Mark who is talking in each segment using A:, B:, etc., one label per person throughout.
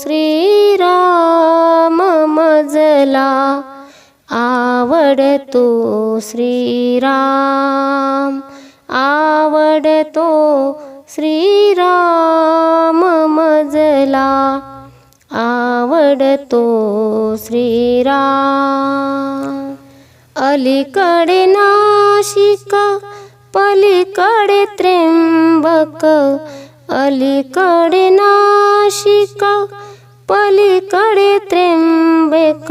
A: श्रीराम मजला आवडतो श्रीराम आवडतो श्रीराम मजला आवडतो श्रीराम. अलीकडे नाशिक पलीकडे त्र्यंबक अलीकडे पलीकडे त्र्यंबक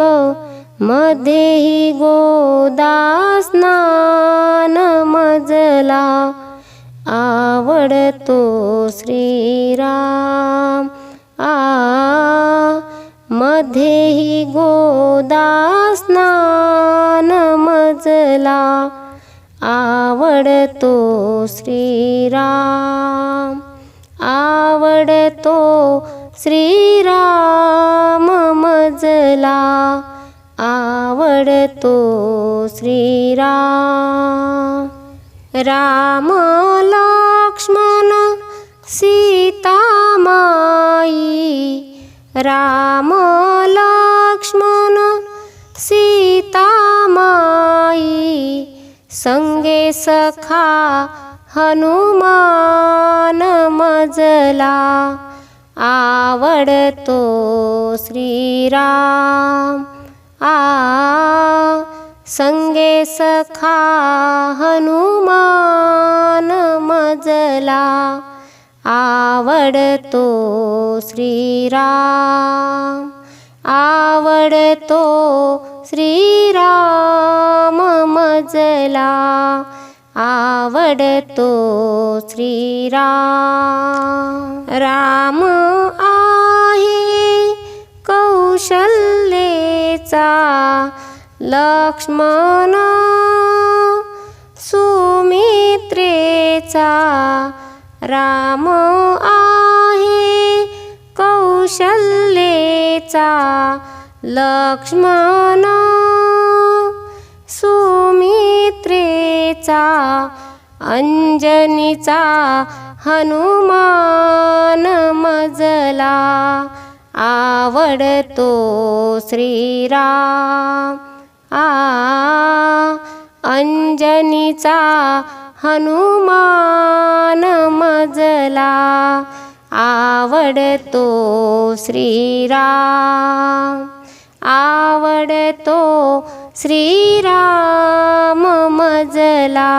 A: मध्येही गोदा स्नान मजला. आवडतो श्रीराम आ मध्येही गोदा स्नान मजला. आवडतो श्रीराम आवडतो श्रीराम मजला आवडतो श्रीराम. राम लक्ष्मण सीतामाई राम लक्ष्मण सीतामाई संगे सखा हनुमान मजला आवडतो श्रीराम. आ संगे सखा हनुमान मजला. आवडतो श्रीराम. आवडतो श्रीराम मजला. आवडतो श्रीराम. राम आहे कौशल्येचा लक्ष्मण सुमित्रेचा राम आहे कौशल्येचा लक्ष्मण सुमित्रेचा अंजनीचा हनुमान मजला आवडतो श्रीराम. आ अंजनीचा हनुमान मजला आवडतो श्रीराम. आवडतो श्रीराम मजला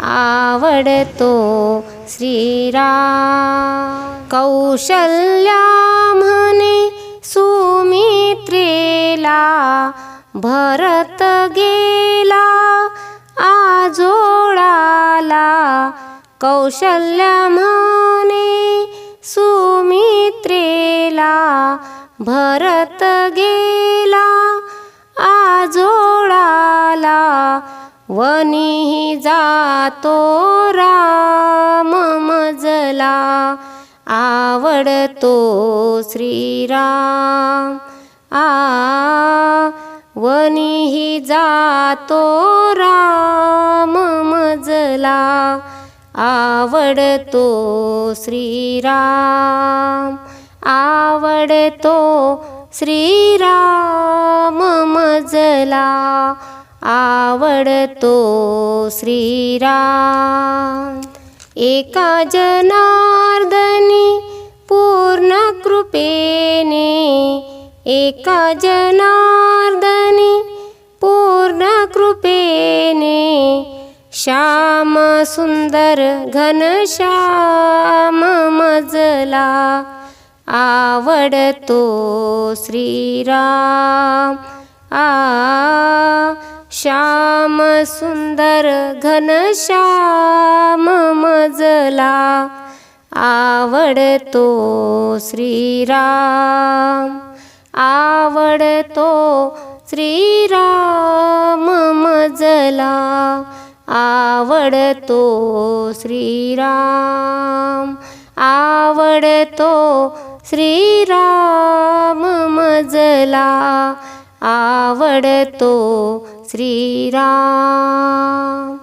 A: आवडतो श्रीराम. कौशल्या म्हणे सुमित्रेला भरत गेला आजोळाला. कौशल्या म्हणे सुमित्रेला भरत वनी जातो राम मजला आवडतो श्रीराम. आ वनी जातो राम मजला आवडतो श्रीराम. आवडतो श्रीराम मजला आवडतो श्रीराम. एका जनार्दनी पूर्ण कृपेने एका जनार्दनी पूर्ण कृपेने श्याम सुंदर घनश्याम मजला आवडतो श्रीराम. आ श्याम सुंदर घनश्याम मजला आवडतो श्रीराम आवडतो श्रीराम मजला आवडतो श्रीराम आवडतो श्रीराम मजला आवडतो श्रीराम.